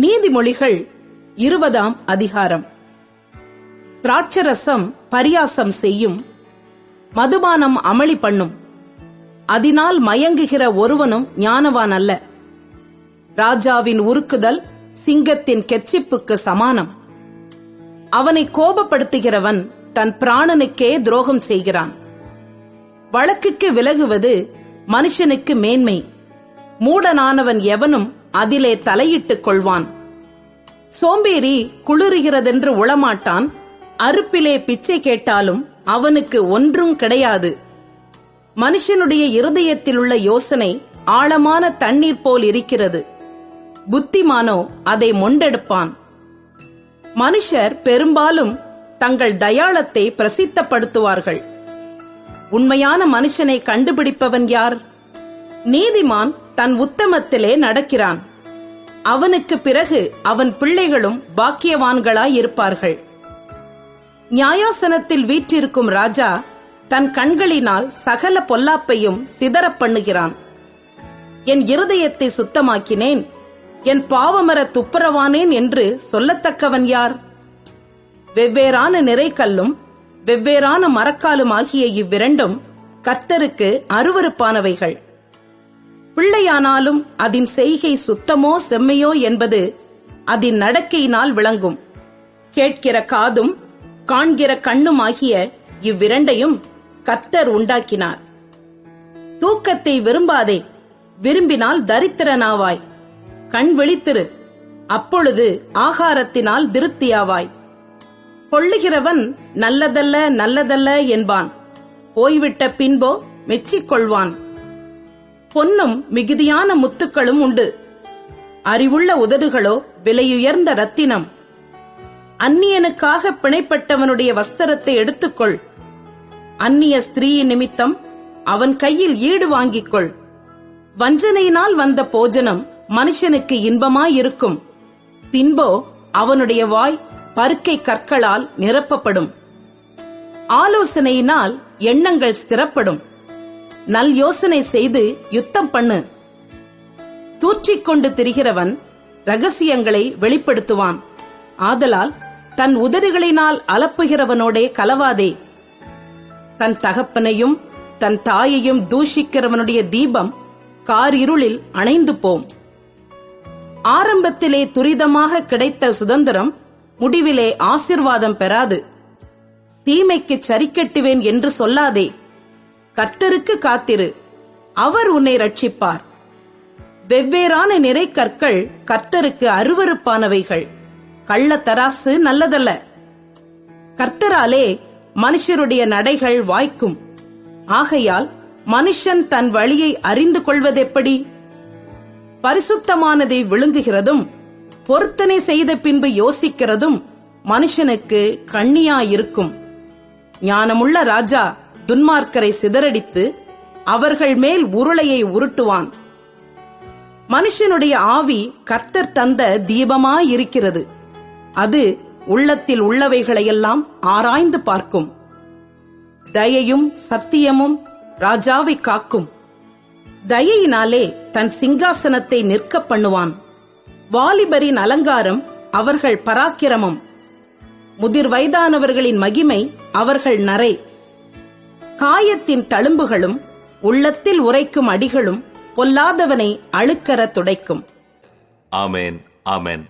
நீதிமொழிகள் இருபதாம் அதிகாரம். திராட்சரசம் பரியாசம் செய்யும் மதுபானம் அமளி பண்ணும். அதனால் மயங்குகிற ஒருவனும் ஞானவான் அல்ல ராஜாவின் உருக்குதல் சிங்கத்தின் கெச்சிப்புக்கு சமானம். அவனை கோபப்படுத்துகிறவன் தன் பிராணனுக்கே துரோகம் செய்கிறான். வழக்குக்கு விலகுவது மனுஷனுக்கு மேன்மை. மூடனானவன் எவனும் அதிலே தலையிட்டுக் கொள்வான். சோம்பேறி குளிருகிறதென்று உளமாட்டான். அறுப்பிலே பிச்சை கேட்டாலும் அவனுக்கு ஒன்றும் கிடையாது. மனுஷனுடைய இருதயத்தில் உள்ள யோசனை ஆழமான தண்ணீர் போல் இருக்கிறது. புத்திமானோ அதை மொண்டெடுப்பான். மனுஷர் பெரும்பாலும் தங்கள் தயாளத்தை பிரசித்தப்படுத்துவார்கள். உண்மையான மனுஷனை கண்டுபிடிப்பவன் யார்? நீதிமான் தன் உத்தமத்திலே நடக்கிறான். அவனுக்கு பிறகு அவன் பிள்ளைகளும் பாக்கியவான்களாயிருப்பார்கள் நியாயாசனத்தில் வீற்றிருக்கும் ராஜா தன் கண்களினால் சகல பொல்லாப்பையும் சிதறப் பண்ணுகிறான். என் இருதயத்தை சுத்தமாக்கினேன். என் பாவமர துப்புரவானேன் என்று சொல்லத்தக்கவன் யார்? வெவ்வேறான நிறைக்கல்லும் வெவ்வேறான மரக்காலும் ஆகிய இவ்விரண்டும் கர்த்தருக்கு அருவருப்பானவைகள். பிள்ளையானாலும் அதன் செய்கை சுத்தமோ செம்மையோ என்பது அதன் நடக்கையினால் விளங்கும். கேட்கிற காதும் காண்கிற கண்ணும் ஆகிய இவ்விரண்டையும் கத்தர் உண்டாக்கினார். தூக்கத்தை விரும்பாதே விரும்பினால் தரித்திரனாவாய். கண் விழித்திரு அப்பொழுது ஆகாரத்தினால் திருப்தியாவாய். கொள்ளுகிறவன் நல்லதல்ல நல்லதல்ல என்பான். போய்விட்ட பின்போ மெச்சிக்கொள்வான். பொன்னும் மிகுதியான முத்துக்களும் உண்டு. அறிவுள்ள உதடுகளோ விலையுயர்ந்த ரத்தினம். அந்நியனுக்காக பிணைப்பட்டவனுடைய வஸ்திரத்தை எடுத்துக்கொள். அந்நிய ஸ்திரீயின் நிமித்தம் அவன் கையில் ஈடு வாங்கிக் கொள் வஞ்சனையினால் வந்த போஜனம் மனுஷனுக்கு இன்பமாயிருக்கும். பின்போ அவனுடைய வாய் பருக்கை கற்களால் நிரப்பப்படும். ஆலோசனையினால் எண்ணங்கள் ஸ்திரப்படும். நல் யோசனை செய்து யுத்தம் பண்ணு. தூற்றிக்கொண்டு திரிகிறவன் ரகசியங்களை வெளிப்படுத்துவான். ஆதலால் தன் உதடுகளினால் அலப்புகிறவனோடே கலவாதே. தன் தகப்பனையும் தன் தாயையும் தூஷிக்கிறவனுடைய தீபம் காரிருளில் அணைந்து போம். ஆரம்பத்திலே துரிதமாக கிடைத்த சுதந்திரம் முடிவிலே ஆசிர்வாதம் பெறாது. தீமைக்கு சரிக்கட்டுவேன் என்று சொல்லாதே. கர்த்தருக்கு காத்திரு. அவர் உன்னை ரட்சிப்பார் வெவ்வேறான நிறை கற்கள் கர்த்தருக்கு அருவருப்பானவைகள். கள்ளத்தராசு நல்லதல்ல. கர்த்தராலே மனுஷருடைய நடைகள் வாய்க்கும். ஆகையால் மனுஷன் தன் வழியை அறிந்து கொள்வதெப்படி? பரிசுத்தமானதை விழுங்குகிறதும் பொருத்தனை செய்த பின்பு யோசிக்கிறதும் மனுஷனுக்கு கண்ணியாயிருக்கும். ஞானமுள்ள ராஜா துன்மார்க்கரை சிதறடித்து அவர்கள் மேல் உருளையை உருட்டுவான். மனுஷனுடைய ஆவி கர்த்தர் தந்த தீபமாயிருக்கிறது. அது உள்ளத்தில் உள்ளவைகளையெல்லாம் ஆராய்ந்து பார்க்கும். தயையும் சத்தியமும் ராஜாவை காக்கும். தயையினாலே தன் சிங்காசனத்தை நிற்க பண்ணுவான். வாலிபரின் அலங்காரம் அவர்கள் பராக்கிரமம். முதிர் வயதானவர்களின் மகிமை அவர்கள் நரை. காயத்தின் தழும்புகளும் உள்ளத்தில் உரைக்கும் அடிகளும் பொல்லாதவனை அழுக்கற துடைக்கும். ஆமென் ஆமேன்.